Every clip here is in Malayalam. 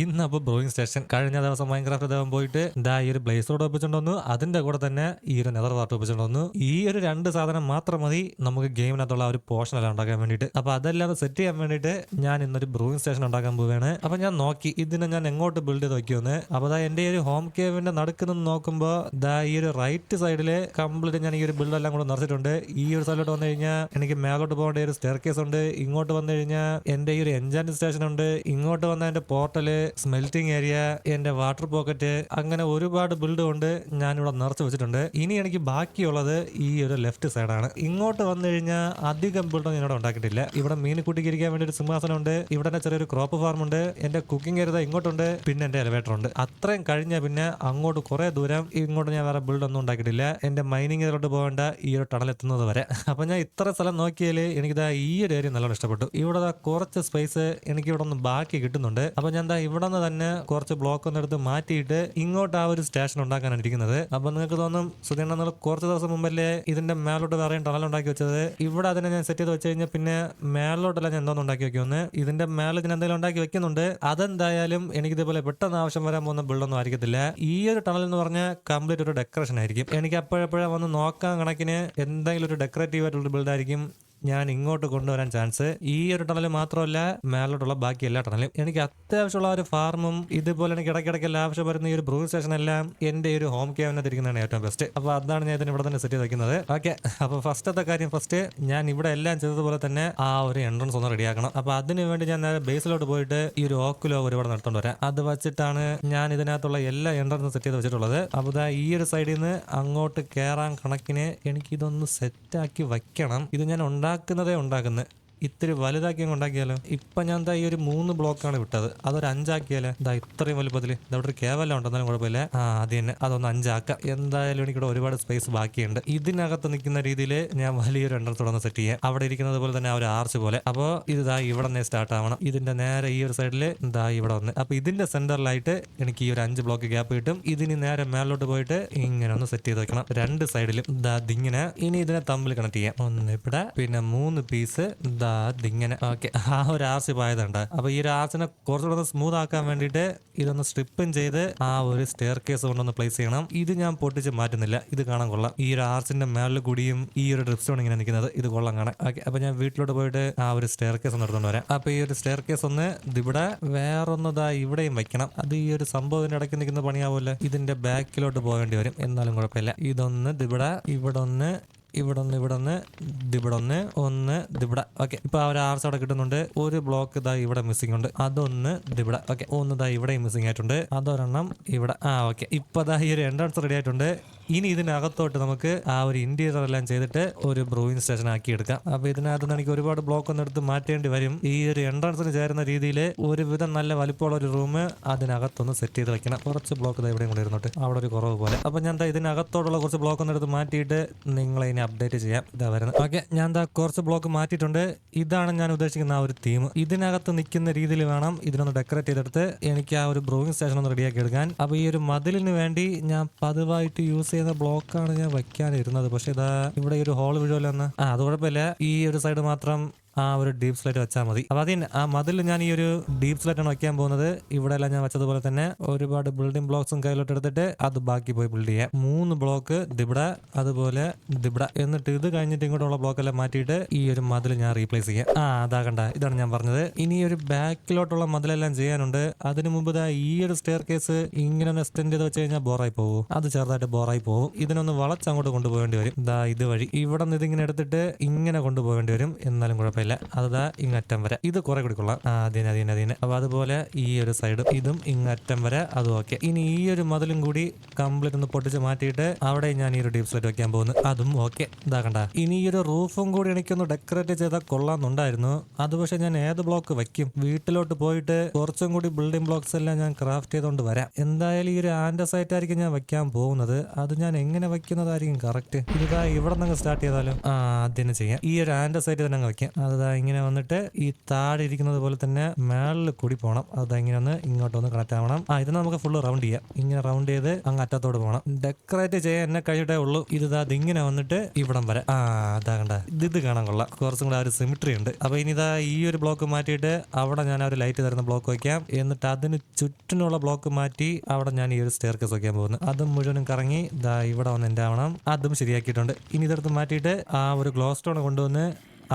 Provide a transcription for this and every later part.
ഇന്ന് അപ്പോൾ ബ്രോയിങ് സ്റ്റേഷൻ കഴിഞ്ഞ ദിവസം മൈൻക്രാഫ്റ്റ് ദേവം പോയിട്ട് ദാ ഈ ഒരു ബ്ലേസോട് ഒപ്പിച്ചിട്ട് വന്നു. അതിന്റെ കൂടെ തന്നെ ഈ ഒരു നെതർ വാർട്ട് ഒപ്പിച്ചിട്ട് വന്നു. ഈ ഒരു രണ്ട് സാധനം മാത്രം മതി നമുക്ക് ഗെയിമിനകത്തുള്ള ഒരു പോർഷൻ എല്ലാം ഉണ്ടാക്കാൻ വേണ്ടിയിട്ട്. അപ്പൊ അതെല്ലാം സെറ്റ് ചെയ്യാൻ വേണ്ടിയിട്ട് ഞാൻ ഇന്നൊരു ബ്രൂയിങ് സ്റ്റേഷൻ ഉണ്ടാക്കാൻ പോവുകയാണ്. അപ്പൊ ഞാൻ നോക്കി ഇതിനെ ഞാൻ എങ്ങോട്ട് ബിൽഡ് ചെയ്ത് വയ്ക്കുമെന്ന് അപ്പൊ ദാ എന്റെ ഒരു ഹോം കേവിന്റെ നടക്കുന്ന നോക്കുമ്പോൾ ദാ ഈ ഒരു റൈറ്റ് സൈഡിൽ കംപ്ലീറ്റ് ഞാൻ ഈ ഒരു ബിൽഡ് എല്ലാം കൂടെ നിറച്ചിട്ടുണ്ട് ഈ ഒരു സ്ഥലത്ത് വന്നു കഴിഞ്ഞാൽ എനിക്ക് മേലോട്ട് പോകേണ്ട ഒരു സ്റ്റെയർ കേസ് ഉണ്ട്. ഇങ്ങോട്ട് വന്നു കഴിഞ്ഞാൽ എന്റെ ഈ ഒരു എൻജാൻ സ്റ്റേഷൻ ഉണ്ട്. ഇങ്ങോട്ട് വന്ന എന്റെ പോർട്ടൽ സ്മെൽറ്റിംഗ് ഏരിയ എന്റെ വാട്ടർ പോക്കറ്റ് അങ്ങനെ ഒരുപാട് ബിൽഡ് കൊണ്ട് ഞാൻ ഇവിടെ നിറച്ച് വെച്ചിട്ടുണ്ട്. ഇനി എനിക്ക് ബാക്കിയുള്ളത് ഈ ഒരു ലെഫ്റ്റ് സൈഡാണ് ഇങ്ങോട്ട് വന്നു കഴിഞ്ഞാൽ അധികം ബിൽഡൊന്നും ഇവിടെ ഉണ്ടാക്കിയിട്ടില്ല. ഇവിടെ മീൻ കൂട്ടിക്കിരിക്കാൻ വേണ്ടി ഒരു സിംഹാസനം ഉണ്ട്. ഇവിടെ തന്നെ ചെറിയൊരു ക്രോപ്പ് ഫാം ഉണ്ട്. എന്റെ കുക്കിംഗ് ഏരിയ ഇങ്ങോട്ടുണ്ട്. പിന്നെ എന്റെ എലിവേറ്റർ ഉണ്ട്. അത്രയും കഴിഞ്ഞ പിന്നെ അങ്ങോട്ട് കുറെ ദൂരം ഇങ്ങോട്ട് ഞാൻ വേറെ ബിൽഡ് ഒന്നും ഉണ്ടാക്കിയിട്ടില്ല. എന്റെ മൈനിങ് ഏരിയയിലോട്ട് പോകേണ്ട ഈ ഒരു ടണൽ എത്തുന്നത് വരെ. അപ്പൊ ഞാൻ ഇത്ര സ്ഥലം നോക്കിയാൽ എനിക്കിതാ ഈ ഒരു ഏരിയ നല്ലോണം ഇഷ്ടപ്പെട്ടു. ഇവിടെ കുറച്ച് സ്പേസ് എനിക്ക് ഇവിടെ ഒന്ന് ബാക്കി കിട്ടുന്നുണ്ട്. അപ്പൊ ഞാൻ ദാ ഇവിടെ നിന്ന് തന്നെ കുറച്ച് ബ്ലോക്ക് ഒന്ന് എടുത്ത് മാറ്റിയിട്ട് ഇങ്ങോട്ട് ആ ഒരു സ്റ്റേഷൻ ഉണ്ടാക്കാനാണ് ഇരിക്കുന്നത്. അപ്പൊ നിങ്ങൾക്ക് തോന്നും സുധീണ നിങ്ങൾ കുറച്ച് ദിവസം മുമ്പല്ലേ ഇതിന്റെ മേലോട്ട് വേറെയും ടണൽ ഉണ്ടാക്കി വെച്ചത്? ഇവിടെ അതിനെ ഞാൻ സെറ്റ് ചെയ്ത് വെച്ച് കഴിഞ്ഞാൽ പിന്നെ മേലോട്ടല്ല ഞാൻ എന്തോന്ന് ഉണ്ടാക്കി വെക്കുമെന്ന്? ഇതിന്റെ മേലെ ഞാൻ എന്തെങ്കിലും ഉണ്ടാക്കി വെക്കുന്നുണ്ട്. അതെന്തായാലും എനിക്ക് ഇതേപോലെ പെട്ടെന്ന് ആവശ്യം വരാൻ പോകുന്ന ബിൽഡൊന്നും ആയിരിക്കത്തില്ല. ഈ ഒരു ടണൽ എന്ന് പറഞ്ഞാൽ കംപ്ലീറ്റ് ഒരു ഡെക്കറേഷൻ ആയിരിക്കും. എനിക്ക് അപ്പോഴപ്പോഴേ വന്ന് നോക്കാൻ കണക്കിന് എന്തെങ്കിലും ഒരു ഡെക്കറേറ്റീവ് ആയിട്ടുള്ള ബിൽഡ് ആയിരിക്കും. ഞാൻ ഇങ്ങോട്ട് കൊണ്ടുവരാൻ ചാൻസ്. ഈ ഒരു ടണൽ മാത്രമല്ല മേലോട്ടുള്ള ബാക്കി എല്ലാ ടണലും. എനിക്ക് അത്യാവശ്യമുള്ള ഒരു ഫാർമും ഇതുപോലെ എനിക്ക് ഇടയ്ക്കിടയ്ക്ക് ആവശ്യം വരുന്ന ഈ ഒരു ബ്രൂ സ്റ്റേഷൻ എല്ലാം എന്റെ ഒരു ഹോം ക്യാബിനകത്ത് ഇരിക്കുന്നതാണ് ഏറ്റവും ബെസ്റ്റ് അപ്പൊ അതാണ് ഞാൻ ഇതിന് ഇവിടെ തന്നെ സെറ്റ് ചെയ്ത് വെക്കുന്നത്. ഓക്കെ അപ്പൊ ഫസ്റ്റത്തെ കാര്യം ഫസ്റ്റ് ഞാൻ ഇവിടെ എല്ലാം ചെയ്തതുപോലെ തന്നെ ആ ഒരു എൻട്രൻസ് ഒന്ന് റെഡിയാക്കണം അപ്പൊ അതിന് വേണ്ടി ഞാൻ നേരെ ബേസിലോട്ട് പോയിട്ട് ഈ ഒരു ഓക്കുലോ ഒരുപാട് നടത്തോണ്ട് വരാം. അത് വെച്ചിട്ടാണ് ഞാൻ ഇതിനകത്തുള്ള എല്ലാ എൻട്രൻസും സെറ്റ് ചെയ്ത് വെച്ചിട്ടുള്ളത്. അപ്പൊ ഈ ഒരു സൈഡിൽ നിന്ന് അങ്ങോട്ട് കയറാൻ കണക്കിന് എനിക്ക് ഇതൊന്ന് സെറ്റാക്കി വെക്കണം. ഇത് ഞാൻ ഉണ്ടാക്കുന്നതേ ഉണ്ടാക്കുന്നത് ഇത്തിരി വലുതാക്കി ഉണ്ടാക്കിയാലോ? ഇപ്പൊ ഞാൻ എന്താ ഈ ഒരു മൂന്ന് ബ്ലോക്കാണ് വിട്ടത്. അതൊരു അഞ്ചാക്കിയാലേ? ദാ ഇത്രയും വലുപ്പത്തിൽ ഇതവിടെ ഒരു കേവലം ഉണ്ടെന്നാലും കുഴപ്പമില്ല. ആ അത് തന്നെ. അതൊന്ന് അഞ്ചാക്കാം. എന്തായാലും എനിക്കിവിടെ ഒരുപാട് സ്പേസ് ബാക്കിയുണ്ട്. ഇതിനകത്ത് നിൽക്കുന്ന രീതിയിൽ ഞാൻ വലിയൊരു എണ്ണം തുടർന്ന് സെറ്റ് ചെയ്യാം. അവിടെ ഇരിക്കുന്നത് പോലെ തന്നെ ആ ഒരു ആർച്ച് പോലെ. അപ്പോൾ ഇത് ഇവിടെ നിന്ന് സ്റ്റാർട്ട് ആവണം. ഇതിന്റെ നേരെ ഈ ഒരു സൈഡിൽ ദാ ഇവിടെ വന്ന്. അപ്പൊ ഇതിന്റെ സെന്ററിലായിട്ട് എനിക്ക് ഈ ഒരു അഞ്ച് ബ്ലോക്ക് ഗ്യാപ്പ് കിട്ടും. ഇതിന് നേരെ മേലോട്ട് പോയിട്ട് ഇങ്ങനെ ഒന്ന് സെറ്റ് ചെയ്ത് വെക്കണം. രണ്ട് സൈഡിലും ഇതാ ഇതിങ്ങനെ. ഇനി ഇതിനെ തമ്മിൽ കണക്ട് ചെയ്യാം. ഒന്ന് ഇവിടെ പിന്നെ മൂന്ന് പീസ് ദാ ഇതിങ്ങനെ ഓക്കെ. ആ ഒരു ആർച്ച് പോയതുണ്ട്. അപ്പൊ ഈ ഒരു ആർച്ചിനെ കുറച്ചുകൂടെ സ്മൂത്ത് ആക്കാൻ വേണ്ടിയിട്ട് ഇതൊന്ന് സ്ട്രിപ്പും ചെയ്ത് ആ ഒരു സ്റ്റെയർ കേസ് കൊണ്ടൊന്ന് പ്ലേസ് ചെയ്യണം. ഇത് ഞാൻ പൊട്ടിച്ച് മാറ്റുന്നില്ല. ഇത് കാണാൻ കൊള്ളാം. ഈ ഒരു ആർസിന്റെ മേളിൽ കൂടിയും ഈ ഒരു ഡ്രിപ്പ് സ്റ്റോൺ ഇങ്ങനെ നിൽക്കുന്നത്. ഇത് കൊള്ളാം കാണാൻ. ഓക്കെ. അപ്പൊ ഞാൻ വീട്ടിലോട്ട് പോയിട്ട് ആ ഒരു സ്റ്റെയർ കേസ് ഒന്ന് എടുത്തോണ്ട് വരാം. അപ്പൊ ഈ ഒരു സ്റ്റെയർ കേസ് ഒന്ന് ഇവിടെ വേറൊന്നതാ ഇവിടെയും വെക്കണം. അത് ഈ ഒരു സംഭവത്തിന്റെ ഇടയ്ക്ക് നിൽക്കുന്ന പണിയാവൂല്ലേ? ഇതിന്റെ ബാക്കിലോട്ട് പോകേണ്ടി വരും. എന്നാലും കുഴപ്പമില്ല. ഇതൊന്ന് ഇവിടെ ഇവിടെ ഒന്ന് ഇവിടെ ഒന്ന് ഇവിടെ ഒന്ന് ഇവിടെ. ഓക്കെ ഇപ്പൊ ആ ഒരു ആർച്ച് അവിടെ കിട്ടുന്നുണ്ട്. ഒരു ബ്ലോക്ക് ഇതാ ഇവിടെ മിസ്സിംഗ് ഉണ്ട്. അതൊന്ന് ഇവിടെ. ഓക്കെ ഒന്ന് ഇതാ ഇവിടെയും മിസ്സിംഗ് ആയിട്ടുണ്ട്. അതൊരെണ്ണം ഇവിടെ. ആ ഓക്കെ ഇപ്പൊ ഈ ഒരു എൻട്രൻസ് റെഡി ആയിട്ടുണ്ട്. ഇനി ഇതിനകത്തോട്ട് നമുക്ക് ആ ഒരു ഇന്റീരിയർ എല്ലാം ചെയ്തിട്ട് ഒരു ബ്രൂയിങ് സ്റ്റേഷൻ ആക്കി എടുക്കാം അപ്പൊ ഇതിനകത്ത് നിന്ന് എനിക്ക് ഒരുപാട് ബ്ലോക്ക് ഒന്ന് എടുത്ത് മാറ്റേണ്ടി വരും. ഈ ഒരു എൻട്രൻസിന് ചേരുന്ന രീതിയിൽ ഒരുവിധം നല്ല വലിപ്പമുള്ള ഒരു റൂം അതിനകത്തൊന്ന് സെറ്റ് ചെയ്ത് വെക്കണം. കുറച്ച് ബ്ലോക്ക് എവിടെയും കൂടെ ഇരുന്നോട്ട്. അവിടെ ഒരു കുറവ് പോലെ. അപ്പൊ ഞാൻ ഇതിനകത്തോടുള്ള കുറച്ച് ബ്ലോക്ക് ഒന്ന് എടുത്ത് മാറ്റിയിട്ട് നിങ്ങളെ ഇനി അപ്ഡേറ്റ് ചെയ്യാം. ഇതാ വരുന്നത്. ഓക്കെ ഞാൻ എന്താ കുറച്ച് ബ്ലോക്ക് മാറ്റിയിട്ടുണ്ട്. ഇതാണ് ഞാൻ ഉദ്ദേശിക്കുന്ന ആ ഒരു തീം ഇതിനകത്ത് നിൽക്കുന്ന രീതിയിൽ വേണം ഇതിനൊന്ന് ഡെക്കറേറ്റ് ചെയ്തെടുത്ത് എനിക്ക് ആ ഒരു ബ്രൂയിങ് സ്റ്റേഷൻ ഒന്ന് റെഡിയാക്കി എടുക്കാൻ. അപ്പൊ ഈ ഒരു മതിലിന് വേണ്ടി ഞാൻ പതിവായിട്ട് യൂസ് ചെയ്യുന്ന ബ്ലോക്കാണ് ഞാൻ വെക്കാനിരുന്നത് പക്ഷെ ഇതാ ഇവിടെ ഒരു ഹോൾ വീഴുമല്ലോ ആ അത് കുഴപ്പമില്ല. ഈ ഒരു സൈഡ് മാത്രം ആ ഒരു ഡീപ് സ്ലൈറ്റ് വെച്ചാൽ മതി. അപ്പൊ അതിന് ആ മതിൽ ഞാൻ ഈ ഒരു ഡീപ് സ്ലൈറ്റ് ആണ് വെക്കാൻ പോകുന്നത്. ഇവിടെ എല്ലാം ഞാൻ വെച്ചതുപോലെ തന്നെ ഒരുപാട് ബിൽഡിംഗ് ബ്ലോക്സും കയ്യിലോട്ട് എടുത്തിട്ട് അത് ബാക്കി പോയി ബിൽഡ് ചെയ്യാം. മൂന്ന് ബ്ലോക്ക് ദിബിട അതുപോലെ ദിബിട എന്നിട്ട് ഇത് കഴിഞ്ഞിട്ട് ഇങ്ങോട്ടുള്ള ബ്ലോക്ക് എല്ലാം മാറ്റിയിട്ട് ഈ ഒരു മതിൽ ഞാൻ റീപ്ലേസ് ചെയ്യാം. ആ അതാകണ്ട ഇതാണ് ഞാൻ പറഞ്ഞത്. ഇനി ഒരു ബാക്കിലോട്ടുള്ള മതിലെല്ലാം ചെയ്യാനുണ്ട്. അതിനു മുമ്പ് ദാ ഈ ഒരു സ്റ്റെയർ കേസ് ഇങ്ങനെ ഒന്ന് എക്സ്റ്റെൻഡ് ചെയ്ത് വെച്ച് കഴിഞ്ഞാൽ ബോറായി പോകും അത് ചെറുതായിട്ട് ബോറായി പോകും ഇതിനൊന്ന് വളച്ചങ്ങോട്ട് കൊണ്ടുപോകേണ്ടി വരും. ദാ ഇതുവഴി ഇവിടെ നിന്ന് ഇതിങ്ങനെ എടുത്തിട്ട് ഇങ്ങനെ കൊണ്ടുപോകേണ്ടി വരും. എന്നാലും കുഴപ്പമില്ല. അതാ ഇങ്ങറ്റം വരെ. ഇത് കുറെ കൂടി കൊള്ളാം അതിന് അതിന് അതിന്. അപ്പൊ അതുപോലെ ഈ ഒരു സൈഡും ഇതും ഇങ്ങറ്റം വരെ അതും ഓക്കെ ഇനി ഈ ഒരു മതിലും കൂടി കംപ്ലീറ്റ് ഒന്ന് പൊട്ടിച്ച് മാറ്റിയിട്ട് അവിടെ ഞാൻ ഈ ഒരു ഡീപ് സ്ലൈറ്റ് വെക്കാൻ പോകുന്നു. അതും ഓക്കെ ഇതാകണ്ട ഇനി ഈ ഒരു റൂഫും കൂടി എനിക്കൊന്ന് ഡെക്കറേറ്റ് ചെയ്താൽ കൊള്ളാന്നുണ്ടായിരുന്നു അത് പക്ഷെ ഞാൻ ഏത് ബ്ലോക്ക് വെക്കും വീട്ടിലോട്ട് പോയിട്ട് കുറച്ചും കൂടി ബിൽഡിംഗ് ബ്ലോക്സ് എല്ലാം ഞാൻ ക്രാഫ്റ്റ് ചെയ്തുകൊണ്ട് വരാം. എന്തായാലും ഈ ഒരു ആൻഡസൈറ്റ് ആയിരിക്കും ഞാൻ വെക്കാൻ പോകുന്നത്. അത് ഞാൻ എങ്ങനെ വെക്കുന്നതായിരിക്കും കറക്റ്റ് ഇതാ ഇവിടെ നിന്ന് സ്റ്റാർട്ട് ചെയ്താലും? ആ അതിന് ചെയ്യാം. ഈ ഒരു ആൻഡസൈറ്റ് തന്നെ അങ്ങ് വെക്കാം അത് ഇങ്ങനെ വന്നിട്ട് ഈ താഴെ ഇരിക്കുന്നത് പോലെ തന്നെ മേളിൽ കൂടി പോകണം അതാ ഇങ്ങനെ ഒന്ന് ഇങ്ങോട്ട് ഒന്ന് കണക്ട് ആവണം. ആ ഇത് നമുക്ക് ഫുള്ള് റൗണ്ട് ചെയ്യാം. ഇങ്ങനെ റൗണ്ട് ചെയ്ത് അങ്ങ് അറ്റത്തോട് പോകണം. ഡെക്കറേറ്റ് ചെയ്യാൻ എന്നെ കഴിയിട്ടേ ഉള്ളൂ. ഇത് ഇതാ ഇങ്ങനെ വന്നിട്ട് ഇവിടം വരെ. ആ അതാ കണ്ട. ഇത് ഇത് കാണാൻ കൊള്ളാം. കുറച്ചും കൂടെ ആ ഒരു സിമിട്രി ഉണ്ട്. അപ്പൊ ഇനി ഇതാ ഈ ഒരു ബ്ലോക്ക് മാറ്റിയിട്ട് അവിടെ ഞാൻ ആ ഒരു ലൈറ്റ് തരുന്ന ബ്ലോക്ക് വയ്ക്കാം. എന്നിട്ട് അതിന് ചുറ്റിനുള്ള ബ്ലോക്ക് മാറ്റി അവിടെ ഞാൻ ഈ ഒരു സ്റ്റെയർ കേസ് വയ്ക്കാൻ പോകുന്നു. അതും മുഴുവനും കറങ്ങി ദാ ഇവിടെ വന്ന് എന്റെ ആവണം അതും ശരിയാക്കിയിട്ടുണ്ട്. ഇനി ഇതെടുത്ത് മാറ്റിയിട്ട് ആ ഒരു ഗ്ലോ സ്റ്റോൺ കൊണ്ടുവന്ന്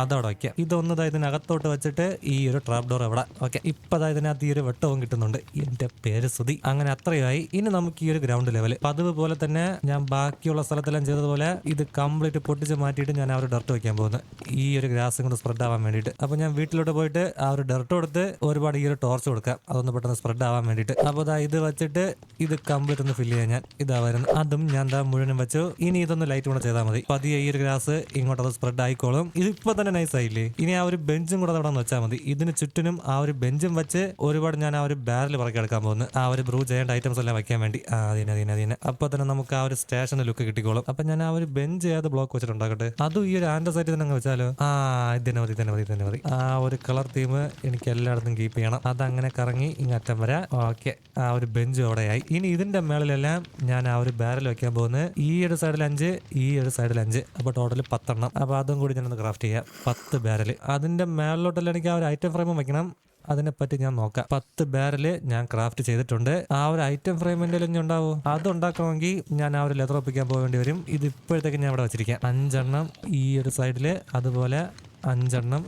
അതവിടെ വയ്ക്കുക ഇതൊന്ന് ദാ ഇതിനകത്തോട്ട് വെച്ചിട്ട് ഈ ഒരു ട്രാപ്പ് ഡോർ എവിടെ? ഓക്കെ ഇപ്പൊ ദാ ഇതിനകത്ത് ഈ ഒരു വെട്ടവും കിട്ടുന്നുണ്ട്. എന്റെ പേര് സുതി അങ്ങനെ അത്രയായി. ഇനി നമുക്ക് ഈ ഒരു ഗ്രൗണ്ട് ലെവൽ പതിവ് പോലെ തന്നെ ഞാൻ ബാക്കിയുള്ള സ്ഥലത്തെല്ലാം ചെയ്തതുപോലെ ഇത് കംപ്ലീറ്റ് പൊട്ടിച്ച് മാറ്റിയിട്ട് ഞാൻ ആ ഒരു ഡർട്ട് വെക്കാൻ പോകുന്നത് ഈ ഒരു ഗ്രാസും കൊണ്ട് സ്പ്രെഡ് ആവാൻ വേണ്ടിയിട്ട്. അപ്പൊ ഞാൻ വീട്ടിലോട്ട് പോയിട്ട് ആ ഒരു ഡർട്ട് കൊടുത്ത് ഒരുപാട് ഈ ഒരു ടോർച്ച് കൊടുക്കാം. അതൊന്ന് പെട്ടെന്ന് സ്പ്രെഡ് ആവാൻ വേണ്ടിയിട്ട്. അപ്പൊ ദാ ഇത് വെച്ചിട്ട് ഇത് കംപ്ലീറ്റ് ഒന്ന് ഫില്ല് ചെയ്യാൻ ഞാൻ. ഇതാ അതും ഞാൻ ദാ മുഴുവനും വെച്ചു. ഇനി ഇതൊന്ന് ലൈറ്റ് കൂടെ ചെയ്താൽ മതി. പതിയെ ഈ ഒരു ഗ്രാസ് ഇങ്ങോട്ടത് സ്പ്രെഡ് ആയിക്കോളും. ഇതിപ്പോ തന്നെ നൈസ് ആയില്ലേ? ഇനി ആ ഒരു ബെഞ്ചും കൂടെ അവിടെ വെച്ചാൽ മതി. ഇതിന് ചുറ്റിനും ആ ഒരു ബെഞ്ചും വെച്ച് ഒരുപാട് ഞാൻ ആ ഒരു ബാരൽ പറക്കി എടുക്കാൻ പോകുന്നു. ആ ഒരു ബ്രൂ ചെയ്യേണ്ട ഐറ്റംസ് എല്ലാം വെക്കാൻ വേണ്ടി. അതിനെ അതിനെ അതിനെ അപ്പൊ തന്നെ നമുക്ക് ആ ഒരു സ്റ്റേഷന്റെ ലുക്ക് കിട്ടിക്കോളും. അപ്പൊ ഞാൻ ആ ഒരു ബെഞ്ച് ഏത് ബ്ലോക്ക് വെച്ചിട്ടുണ്ടാകട്ടെ അതും ഈ ഒരു ആൻഡ് സൈറ്റ് തന്നെ വെച്ചാലോ? ആ ഇതിനെ മതി ഇതിനെ മതി ഇതിനെ മതി. ആ ഒരു കളർ തീം എനിക്ക് എല്ലായിടത്തും കീപ്പ് ചെയ്യണം. അതങ്ങനെ കറങ്ങി ഇങ്ങറ്റം വരെ. ഓക്കെ. ആ ഒരു ബെഞ്ച് അവിടെയായി. ഇനി ഇതിന്റെ മേളിലെല്ലാം ഞാൻ ആ ഒരു ബാരൽ വെക്കാൻ പോകുന്നത് ഈ ഒരു സൈഡിൽ അഞ്ച് ഈ ഒരു സൈഡിൽ അഞ്ച്. അപ്പൊ ടോട്ടൽ പത്തെണ്ണം. അപ്പൊ അതും കൂടി ഞാനൊന്ന് ക്രാഫ്റ്റ് ചെയ്യാം. പത്ത് ബാരൽ അതിന്റെ മേളിലോട്ടല്ല എനിക്ക് ആ ഒരു ഐറ്റം ഫ്രെയിമും വെക്കണം. അതിനെപ്പറ്റി ഞാൻ നോക്കാം. പത്ത് ബാരൽ ഞാൻ ക്രാഫ്റ്റ് ചെയ്തിട്ടുണ്ട്. ആ ഒരു ഐറ്റം ഫ്രെയിം എന്തെങ്കിലും ഉണ്ടാവോ? അത് ഉണ്ടാക്കണമെങ്കിൽ ഞാൻ ആ ഒരു ലെതർ ഒപ്പിക്കാൻ പോകേണ്ടി വരും. ഇത് ഇപ്പോഴത്തേക്ക് ഞാൻ ഇവിടെ വെച്ചിരിക്കാം. അഞ്ചെണ്ണം ഈ ഒരു സൈഡിൽ അതുപോലെ അഞ്ചെണ്ണം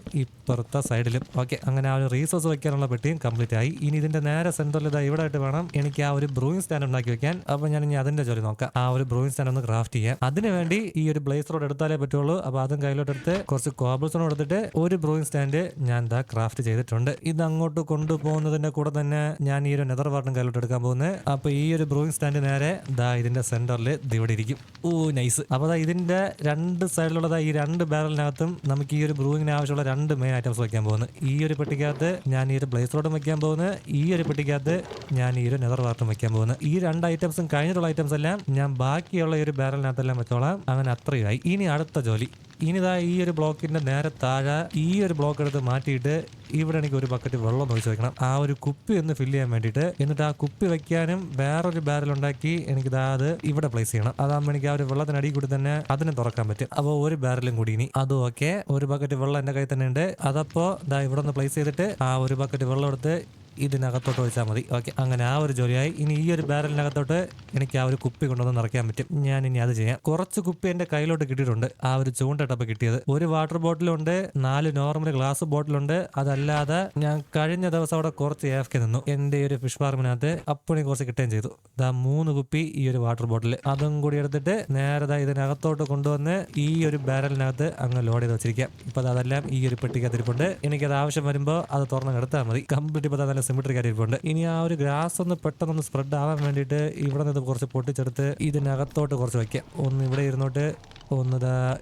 ഇപ്പുറത്തെ സൈഡിലും. ഓക്കെ അങ്ങനെ ആ ഒരു റീസോഴ്സ് വെക്കാനുള്ള പെട്ടിയും കംപ്ലീറ്റ് ആയി. ഇനി ഇതിന്റെ നേരെ സെന്ററിൽ ഇതാ ഇവിടെ ആയിട്ട് വേണം എനിക്ക് ആ ഒരു ബ്രൂയിങ് സ്റ്റാൻഡ് ഉണ്ടാക്കി വെക്കാൻ. അപ്പൊ ഞാൻ ഇനി അതിന്റെ ജോലി നോക്കാം. ആ ഒരു ബ്രൂയിങ് സ്റ്റാൻഡ് ഒന്ന് ക്രാഫ്റ്റ് ചെയ്യാം അതിനുവേണ്ടി ഈ ഒരു ബ്ലേസ് റോഡ് എടുത്താലേ പറ്റുള്ളൂ. അപ്പൊ അതും കയ്യിലോട്ട് എടുത്ത് കുറച്ച് കോബിൾസോൺ എടുത്തിട്ട് ഒരു ബ്രൂയിങ് സ്റ്റാൻഡ് ഞാൻ ദാ ക്രാഫ്റ്റ് ചെയ്തിട്ടുണ്ട്. ഇത് അങ്ങോട്ട് കൊണ്ടുപോകുന്നതിന്റെ കൂടെ തന്നെ ഞാൻ ഈ ഒരു നെതർ വാർഡും കയ്യിലോട്ട് എടുക്കാൻ പോകുന്നത്. അപ്പൊ ഈ ഒരു ബ്രൂയിങ് സ്റ്റാൻഡ് നേരെ ദാ ഇതിന്റെ സെന്ററിൽ ഇവിടെ ഇരിക്കും. ഓ നൈസ് അപ്പൊ ദാ ഇതിന്റെ രണ്ട് സൈഡിലുള്ളതാ ഈ രണ്ട് ബാരലിനകത്തും നമുക്ക് ഈ ഒരു ബ്രൂയിങ്ങിന് ആവശ്യമുള്ള രണ്ട് മെയിൻ ഐറ്റംസ് വെക്കാൻ പോകുന്നത് ഈ ഒരു പെട്ടിക്കകത്ത് ഞാൻ ഈ ഒരു ബ്ലേസ് റോഡും വെക്കാൻ പോകുന്നത് ഈ ഒരു പെട്ടിക്കകത്ത് ഞാൻ ഈ ഒരു നെതർ വാർട്ടും വെക്കാൻ പോകുന്നത് ഈ രണ്ട് ഐറ്റംസും കഴിഞ്ഞിട്ടുള്ള ഐറ്റംസ് എല്ലാം ഞാൻ ബാക്കിയുള്ള ഈ ഒരു ബാരലിനകത്തെല്ലാം വെച്ചോളാം. അങ്ങനെ അത്രയായി ഇനി അടുത്ത ജോലി. ഇനിതാ ഈ ഒരു ബ്ലോക്കിന്റെ നേരെ താഴെ ഈ ഒരു ബ്ലോക്ക് എടുത്ത് മാറ്റിയിട്ട് ഇവിടെ എനിക്ക് ഒരു ബക്കറ്റ് വെള്ളം ഒഴിച്ച് വെക്കണം. ആ ഒരു കുപ്പി ഒന്ന് ഫില്ല് ചെയ്യാൻ വേണ്ടിയിട്ട് എന്നിട്ട് ആ കുപ്പി വെക്കാനും വേറൊരു ബാരൽ ഉണ്ടാക്കി എനിക്ക് അത് ഇവിടെ പ്ലേസ് ചെയ്യണം. അതാകുമ്പോൾ എനിക്ക് ആ ഒരു വെള്ളത്തിനടിയിൽ കൂടി തന്നെ അതിനെ തുറക്കാൻ പറ്റും. അപ്പോൾ ഒരു ബാരലും കൂടി ഇനി. അതും ഓക്കെ ഒരു ബക്കറ്റ് വെള്ളം എന്റെ കയ്യിൽ തന്നെ ഉണ്ട്. അതപ്പോൾ ഇതാ ഇവിടെ ഒന്ന് പ്ലേസ് ചെയ്തിട്ട് ആ ഒരു ബക്കറ്റ് വെള്ളം എടുത്ത് ഇതിനകത്തോട്ട് ഒഴിച്ചാൽ മതി. ഓക്കെ അങ്ങനെ ആ ഒരു ജോലിയായി. ഇനി ഈ ഒരു ബാരലിനകത്തോട്ട് എനിക്ക് ആ ഒരു കുപ്പി കൊണ്ടുവന്ന് നിറയ്ക്കാൻ പറ്റും. ഞാൻ ഇനി അത് ചെയ്യാം. കുറച്ച് കുപ്പി എന്റെ കയ്യിലോട്ട് കിട്ടിയിട്ടുണ്ട്. ആ ഒരു ചൂണ്ടട്ടപ്പ് കിട്ടിയത്. ഒരു വാട്ടർ ബോട്ടിലുണ്ട് നാല് നോർമൽ ഗ്ലാസ് ബോട്ടിലുണ്ട്. അതല്ലാതെ ഞാൻ കഴിഞ്ഞ ദിവസം അവിടെ കുറച്ച് എഫ് നിന്നു. എന്റെ ഈ ഒരു ഫിഷ് ഫാർമിനകത്ത് അപ്പണി കുറച്ച് കിട്ടുകയും ചെയ്തു. ഇതാ മൂന്ന് കുപ്പി ഈ ഒരു വാട്ടർ ബോട്ടിൽ അതും കൂടി എടുത്തിട്ട് നേരെ ദാ ഇതിനകത്തോട്ട് കൊണ്ടുവന്ന് ഈ ഒരു ബാരലിനകത്ത് അങ്ങ് ലോഡ് ചെയ്ത് വെച്ചിരിക്കാം. ഇപ്പൊ അതെല്ലാം ഈ ഒരു പെട്ടിക്കകത്തിരിപ്പുണ്ട്. എനിക്കത് ആവശ്യം വരുമ്പോൾ അത് തുറന്ന് കിടത്താൽ മതി. കംപ്ലീറ്റ് ഇപ്പോൾ നല്ല സിമിട്രി കാര്യമുണ്ട് ഇനി ആ ഒരു ഗ്രാസ് ഒന്ന് പെട്ടെന്ന് സ്പ്രെഡ് ആവാൻ വേണ്ടിയിട്ട് ഇവിടെ നിന്ന് കുറച്ച് പൊട്ടിച്ചെടുത്ത് ഇതിനകത്തോട്ട് കുറച്ച് വെക്കാം. ഒന്ന് ഇവിടെ ഇരുന്നോട്ട് ഒന്ന്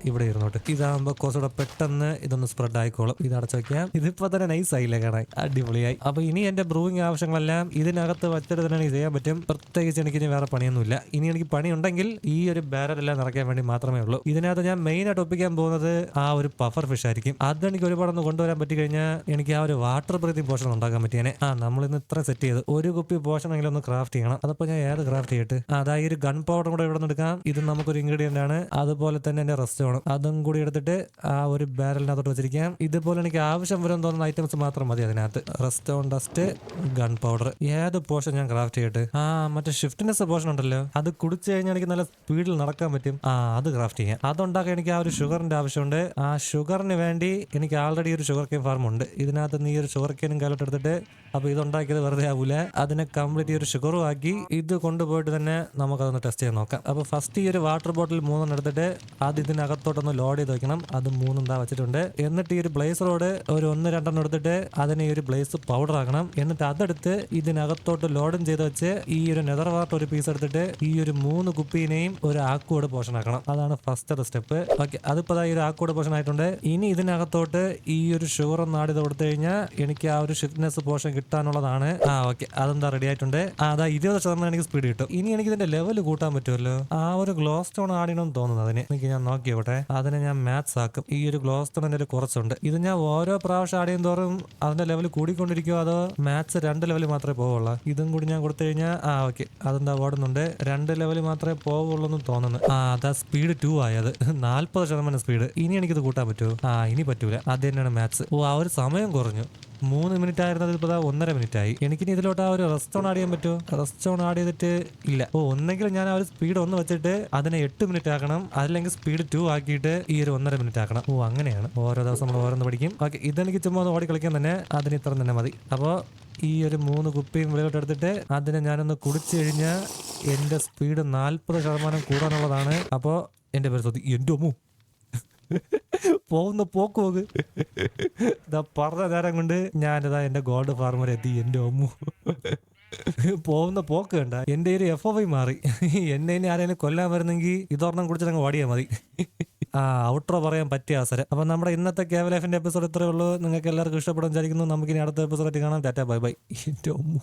ഇവിടെ ഇരുന്നോട്ട്. ഇതാകുമ്പോൾ കുറച്ചുകൂടെ പെട്ടെന്ന് ഇതൊന്ന് സ്പ്രെഡ് ആയിക്കോളും. ഇത് അടച്ചു വെക്കാം. ഇതിപ്പോ തന്നെ നൈസ് ആയില്ലേ കാണാൻ? അടിപൊളിയായി. അപ്പൊ ഇനി എന്റെ ബ്രൂയിങ് ആവശ്യങ്ങളെല്ലാം ഇതിനകത്ത് വെച്ചിട്ട് തന്നെ ചെയ്യാൻ പറ്റും. പ്രത്യേകിച്ച് എനിക്ക് ഇനി വേറെ പണിയൊന്നുമില്ല. ഇനി എനിക്ക് പണി ഉണ്ടെങ്കിൽ ഈ ഒരു ബാരലെല്ലാം നിറയ്ക്കാൻ വേണ്ടി മാത്രമേ ഉള്ളൂ. ഇതിനകത്ത് ഞാൻ മെയിൻ ആയിട്ട് ഒപ്പിക്കാൻ പോകുന്നത് ആ ഒരു പഫർ ഫിഷ് ആയിരിക്കും. അത് എനിക്ക് ഒരുപാടൊന്ന് കൊണ്ടുവരാൻ പറ്റി കഴിഞ്ഞാൽ എനിക്ക് ആ ഒരു വാട്ടർ ബ്രീതിങ് പോഷൻ ഉണ്ടാക്കാൻ പറ്റിയനെ. ആ നമ്മൾ ഇന്ന് ഇത്ര സെറ്റ് ചെയ്ത് ഒരു കുപ്പി പോഷൻ എങ്കിലും ഒന്ന് ക്രാഫ്റ്റ് ചെയ്യണം. അതപ്പോ ഞാൻ ഏത് ക്രാഫ്റ്റ് ചെയ്തിട്ട് അതായത് ഒരു ഗൺ പൗഡർ കൂടെ ഇവിടെ നിന്ന് എടുക്കാം. ഇത് നമുക്കൊരു ഇൻഗ്രീഡിയന്റ് ആണ്. അതുപോലെ തന്നെ എന്റെ റെസ്റ്റ് വേണം അതും കൂടി എടുത്തിട്ട് ആ ഒരു ബാരലിനകത്തോട്ട് വെച്ചിരിക്കാം ഇതുപോലെ എനിക്ക് ആവശ്യം വരും തോന്നുന്ന ഐറ്റംസ് മാത്രം മതി അതിനകത്ത്. Rest on dust gun powder ഏത് പോർഷൻ ഞാൻ ക്രാഫ്റ്റ് ചെയ്തിട്ട് ആ മറ്റേ ഷിഫ്റ്റിനെസ് പോർഷൻ ഉണ്ടല്ലോ. അത് കുടിച്ചു കഴിഞ്ഞാൽ എനിക്ക് നല്ല സ്പീഡിൽ നടക്കാൻ പറ്റും. ആ അത് ക്രാഫ്റ്റ് ചെയ്യാം. അതുണ്ടാക്കാൻ എനിക്ക് ആ ഒരു ഷുഗറിന്റെ ആവശ്യമുണ്ട്. ആ ഷുഗറിന് വേണ്ടി എനിക്ക് ആൾറെഡി ഒരു ഷുഗർ കെയിൻ ഫാർമുണ്ട് ഉണ്ട്. ഇതിനകത്ത് നീ ഒരു ഷുഗർ കെയിനും കാലത്തെടുത്തിട്ട് അപ്പൊ ഇതുണ്ടാക്കിയത് വെറുതെ ആവൂല. അതിനെ കംപ്ലീറ്റ് ഒരു ഷുഗറും ആക്കി ഇത് കൊണ്ടുപോയിട്ട് തന്നെ നമുക്കതൊന്ന് ടെസ്റ്റ് ചെയ്യാൻ നോക്കാം. അപ്പൊ ഫസ്റ്റ് ഈ ഒരു വാട്ടർ ബോട്ടിൽ മൂന്നെണ്ണം എടുത്തിട്ട് അത് ഇതിനകത്തോട്ടൊന്ന് ലോഡ് ചെയ്ത് വെക്കണം. അത് മൂന്നും താ വെച്ചിട്ടുണ്ട്. എന്നിട്ട് ഈ ഒരു ബ്ലേസറോട് ഒരു ഒന്ന് രണ്ടെണ്ണം എടുത്തിട്ട് അതിനെ ഈ ഒരു ബ്ലേസ് പൗഡർ ആക്കണം. എന്നിട്ട് അതെടുത്ത് ഇതിനകത്തോട്ട് ലോഡും ചെയ്ത് വെച്ച് ഈ ഒരു നെതർ വാർട്ട് ഒരു പീസ് എടുത്തിട്ട് ഈ ഒരു മൂന്ന് കുപ്പീനെയും ഒരു ആക്കോട് പോർഷൻ ആക്കണം. അതാണ് ഫസ്റ്റ് സ്റ്റെപ്പ് ഓക്കെ അതിപ്പോ ഈ ഒരു ആക്കോട് പോർഷൻ ആയിട്ടുണ്ട്. ഇനി ഇതിനകത്തോട്ട് ഈ ഒരു ഷുഗർ ഒന്ന് ചെയ്ത് കൊടുത്തു കഴിഞ്ഞാൽ എനിക്ക് ആ ഒരു ഷിഫ്റ്റ്നെസ് പോർഷൻ കിട്ടി. കിട്ടാനുള്ളതാണ്. ആ ഓക്കെ. അതെന്താ റെഡി ആയിട്ടുണ്ട്? അതാ ഇരുപത് ശതമാനം എനിക്ക് സ്പീഡ് കിട്ടും. ഇനി എനിക്ക് ഇതിന്റെ ലെവൽ കൂട്ടാൻ പറ്റുമല്ലോ? ആ ഒരു ഗ്ലോ സ്റ്റോൺ ആടിയണമെന്ന് തോന്നുന്നു അതിന്. എനിക്ക് ഞാൻ നോക്കിയോട്ടെ. അതിനെ ഞാൻ മാത്സ് ആക്കും. ഈ ഒരു ഗ്ലോ സ്റ്റോൺ എന്റെ കുറച്ചുണ്ട്. ഇത് ഞാൻ ഓരോ പ്രാവശ്യം ആടിയും തോറും അതിന്റെ ലെവൽ കൂടിക്കൊണ്ടിരിക്കുമോ അതോ മാത്സ് രണ്ട് ലെവൽ മാത്രമേ പോവുള്ളൂ? ഇതും കൂടി ഞാൻ കൊടുത്തു കഴിഞ്ഞാൽ ആ ഓക്കെ. അതെന്താ ഓടുന്നുണ്ട് രണ്ട് ലെവൽ മാത്രമേ പോവുള്ളൂ എന്ന് തോന്നുന്നു. ആ അതാ സ്പീഡ് ടു ആയത്. നാല്പത് ശതമാനം സ്പീഡ് ഇനി എനിക്കിത് കൂട്ടാൻ പറ്റുമോ? ആ ഇനി പറ്റൂല. അത് തന്നെയാണ് മാത്സ് ഓ ആ ഒരു സമയം കുറഞ്ഞു. മൂന്ന് മിനിറ്റ് ആയിരുന്നത് ഇപ്പോൾ ഒന്നര മിനിറ്റ് ആയി എനിക്ക് ഇതിലോട്ട് ആ ഒരു റെസ്റ്റോൺ ആഡ് ചെയ്യാൻ പറ്റുമോ? റെസ്റ്റോൺ ആഡ് ചെയ്തിട്ട് ഇല്ല. ഓ ഒന്നെങ്കിൽ ഞാൻ ആ ഒരു സ്പീഡ് ഒന്ന് വെച്ചിട്ട് അതിനെ എട്ട് മിനിറ്റ് ആക്കണം. അല്ലെങ്കിൽ സ്പീഡ് ടു ആക്കിയിട്ട് ഈ ഒരു ഒന്നര മിനിറ്റ് ആക്കണം. ഓ അങ്ങനെയാണ്. ഓരോ ദിവസം നമ്മൾ ഓരോന്ന് പഠിക്കും. ഓക്കെ ഇതെനിക്ക് ചുമ്മാ ഒന്ന് ഓടി കളിക്കാൻ തന്നെ അതിന് ഇത്ര തന്നെ മതി. അപ്പോൾ ഈ ഒരു മൂന്ന് കുപ്പിയും വെളിയിലോട്ട് എടുത്തിട്ട് അതിനെ ഞാനൊന്ന് കുടിച്ചു കഴിഞ്ഞാൽ എന്റെ സ്പീഡ് നാൽപ്പത് ശതമാനം കൂടാനുള്ളതാണ്. അപ്പോൾ എന്റെ പേര് എന്റെ എന്റെ പോകുന്ന പോക്ക് പോക്ക് ഇതാ പറഞ്ഞ നേരം കൊണ്ട് ഞാനിതാ എന്റെ ഗോൾഡ് ഫാർമർ എത്തി എന്റെ അമ്മു. പോകുന്ന പോക്ക് കണ്ട എന്റെ ഒരു എഫ് ഒ മാറി. എന്നെ ഇനി ആരെങ്കിലും കൊല്ലാൻ വരുന്നെങ്കിൽ ഇതൊരെണ്ണം കുടിച്ചിട്ട് അങ്ങ് ഓടിയാൽ മതി. ആ ഔട്രോ പറയാൻ പറ്റിയ അവസരം. അപ്പം നമ്മുടെ ഇന്നത്തെ കേവൽ എഫിന്റെ എപ്പിസോഡ് ഇത്രയേ ഉള്ളൂ. നിങ്ങൾക്ക് എല്ലാവർക്കും ഇഷ്ടപ്പെടും വിചാരിക്കുന്നു. നമുക്കിനി അടുത്ത എപ്പിസോഡായിട്ട് കാണാം. ടാറ്റ ബൈ ബൈ എന്റെ അമ്മു.